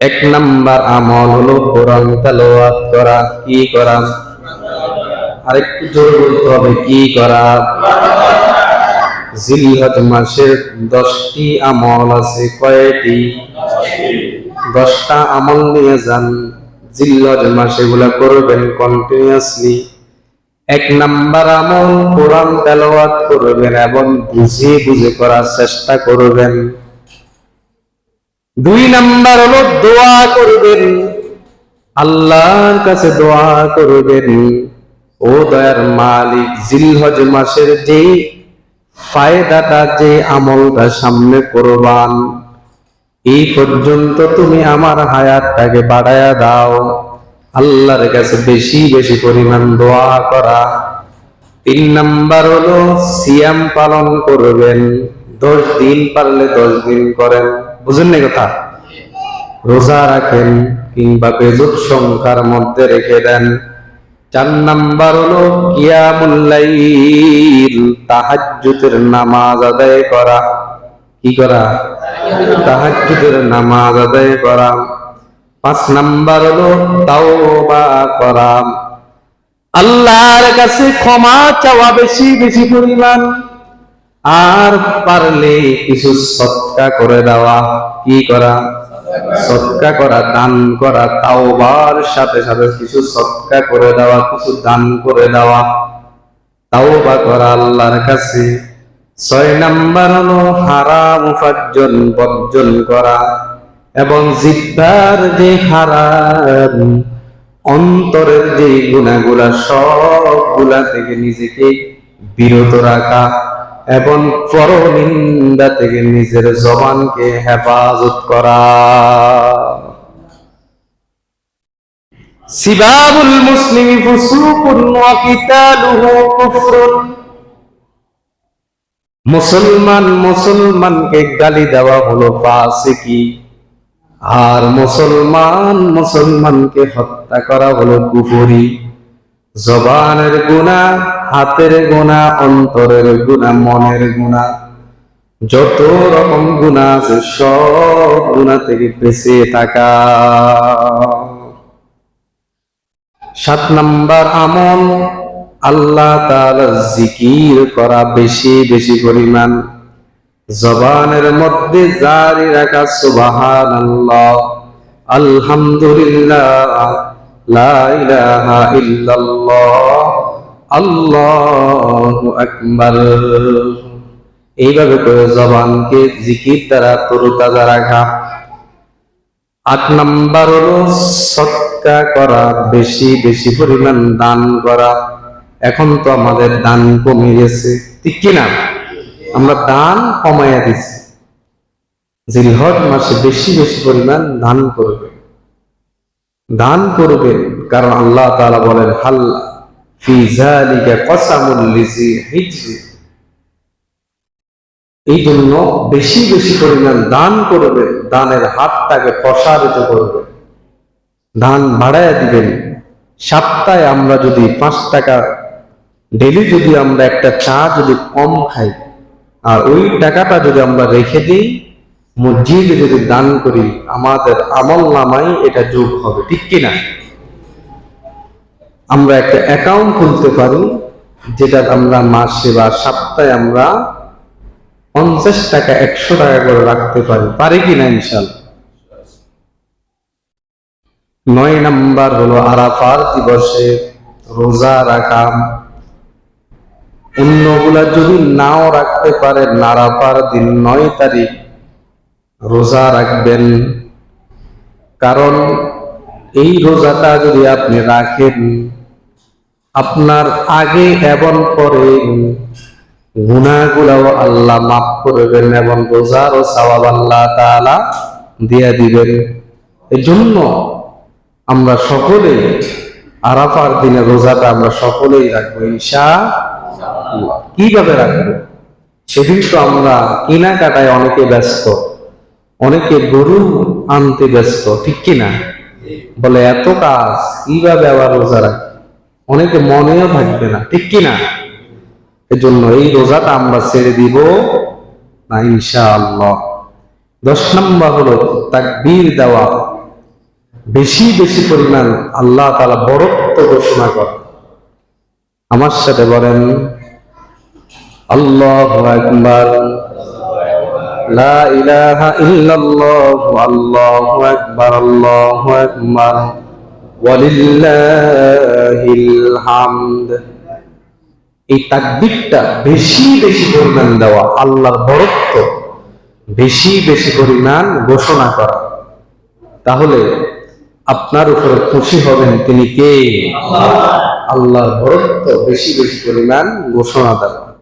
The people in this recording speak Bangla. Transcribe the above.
এক নাম্বার আমল হলো কোরআন তেলাওয়াত করা, কি করা? আরেকটু জোর বলতে হবে, কি করা? জিলহজ মাসের দশটি আমল আছে, কয়টি? দশটা আমল নিয়ে যান জিল্লজ মাসে গুলা করবেন কন্টিনিউয়াসলি এক নাম্বার আমল কোরআন তেলাওয়াত করবেন এবং বুঝে বুঝে করার চেষ্টা করবেন। দুই নাম্বার হলো দোয়া করবেন। আল্লাহর কাছে দোয়া করবেন। ও দয়ার মালিক, জিলহজ মাসের যে ফায়দাটা, যে আমলটা সামনে করবান। এই পর্যন্ত তুমি আমার হায়াতটাকে বাড়ায়া দাও। আল্লাহর কাছে বেশি বেশি পরিমাণ দোয়া করা। তিন নাম্বার হলো সিয়াম পালন করবেন। দশ দিন পারলে দশ দিন করেন। বুঝেন কথা? রোজা রাখেন কিংবা বেজুট সংখ্যার মধ্যে রেখে দেন। চার নাম্বার হলো কিয়ামুল্লাইল তাহাজ্জুদের নামাজ আদায় করা। কি করা? তাহাজ্জুদের নামাজ আদায় করা। পাঁচ নাম্বার হলো তাওবা করা। আল্লাহর কাছে ক্ষমা চাওয়া বেশি বেশি পরিমাণ। আর পারলে কিছু সৎকা করে দেওয়া। কি করা? সৎকা করা, দান করা, তাওবার সাথে সাথে কিছু সৎকা করে দেওয়া, কিছু দান করে দেওয়া। তাওবা করা আল্লাহর কাছে। ছয় নাম্বার হলো হারাম উপার্জন, বর্জন করা। এবং জিব্বার যে হারাম, অন্তরের যে গুণাগুলা, সবগুলা থেকে নিজেকে বিরত রাখা। এবং পরনিন্দা থেকে নিজের জবানকে হেফাজত করা। সিবাবুল মুসলিমি মুসলমান মুসলমানকে গালি দেওয়া হলো ফাসিকি। আর মুসলমান মুসলমানকে হত্যা করা হলো কুফরি। জবানের গুণা হাতের গুণা, অন্তরের গুণা, মনের গুণা। যত রকম গুণা আছে, সব গুণা থেকে বেঁচে থাকা। সাত নাম্বার আমল, আল্লাহ তাআলার জিকির করা বেশি বেশি পরিমাণ। জবানের মধ্যে জারি রাখা সুবাহান আলহামদুলিল্লাহ, লা ইল্লাল্লাহ। আল্লাহু আকবার। এইভাবে করে জবানকে জিকির দ্বারা তরুতাজা রাখা। আট নাম্বার হলো সৎকা করা, বেশি বেশি পরিমাণ দান করা। এখন তো আমাদের দান কমে গেছে। ঠিক কিনা? আমরা দান কমাইয়া দিছি। জিলহজ মাসে বেশি বেশি পরিমাণ দান করবে। দান করবেন কারণ আল্লাহ তাআলা বলেন হাল এই জন্য বেশি বেশি পরিমাণ দান করবে, দানের হাতটাকে প্রসারিত করবে। দান বাড়াইয়া দিবেন। সপ্তাহে আমরা যদি পাঁচ টাকা, ডেলি যদি আমরা একটা চা যদি কম খাই, আর ওই টাকাটা যদি আমরা রেখে দিই, মসজিদে যদি দান করি, আমাদের আমল নামাই এটা যোগ হবে, ঠিক কিনা? আমরা একটা অ্যাকাউন্ট খুলতে পারি, যেটা আমরা মাসে বা সপ্তাহে আমরা পঞ্চাশ টাকা, একশো টাকা করে রাখতে পারি। পারি কিনা ইনশাল নয় নাম্বার হলো আরাফার দিবসে রোজা রাখা। অন্যগুলা যদি নাও রাখতে পারে নারাপার দিন নয় তারিখ রোজা রাখবেন। কারণ এই রোজাটা যদি আপনি রাখেন আপনার আগে এবং পরে গুণাগুলাও আল্লাহ মাফ করবেন এবং রোজার ও সওয়াব আল্লাহ তাআলা দিয়া দিবেন। এই জন্য আমরা সকলেই আরাফার দিনে রোজাটা আমরা সকলেই রাখব আল্লাহ। কীভাবে রাখব? সেদিন তো আমরা কেনাকাটায় অনেকে ব্যস্ত, অনেকে গরু আনতে ব্যস্ত, ঠিক কিনা? বলে, এত কাজ, কীভাবে আবার রোজা রাখব? অনেকে মনেও থাকবে না, ঠিক কিনা? এজন্য এই রোজাটা আমরা ছেড়ে দিব না, ইনশাআল্লাহ। দশ নম্বর হলো তাকবীর দেওয়া। বেশি বেশি পরিমাণ আল্লাহ তালা বরত্ব ঘোষণা করে আমার সাথে বলেন, আল্লাহ একবার লা ইলাহা ইল্লাল্লাহ। আল্লাহু আকবার। আল্লাহু আকবার। এই তাকবীরটা বেশি বেশি পরিমাণ দেওয়া, আল্লাহর বরত্ব বেশি বেশি পরিমাণ ঘোষণা করা। তাহলে আপনার উপরে খুশি হবেন তিনি কে? আল্লাহর বরত্ব বেশি বেশি পরিমাণ ঘোষণা দেওয়া।